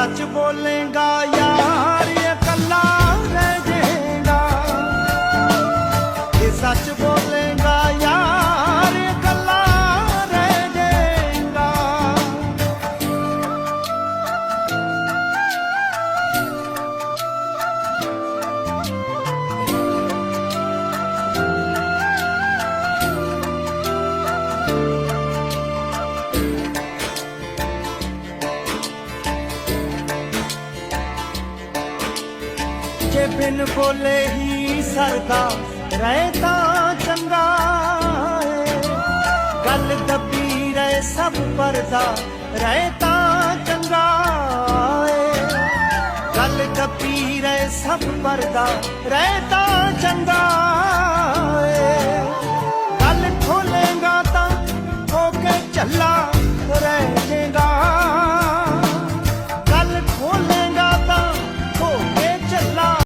ਸੱਚ ਬੋਲੇਗਾ ਯਾਰ ਇਕੱਲਾ ਰਹਿ ਜਾਏਗਾ ਇਹ ਸੱਚ ਬਿਨ ਬੋਲੇ ਹੀ ਸਰਦਾ, ਰਹਿ ਤਾਂ ਚੰਗਾ ਏ। ਗੱਲ ਦੱਬੀ ਰਹਿ ਸਭ ਪਰਦਾ, ਰਹਿ ਤਾਂ ਚੰਗਾ ਏ। ਗੱਲ ਦੱਬੀ ਰਹਿ ਸਭ ਪਰਦਾ, ਰਹਿ ਤਾਂ ਚੰਗਾ ਏ। ਗੱਲ ਖੋਲੇਗਾ ਤਾਂ ਹੋ ਕੇ ਚੱਲਾ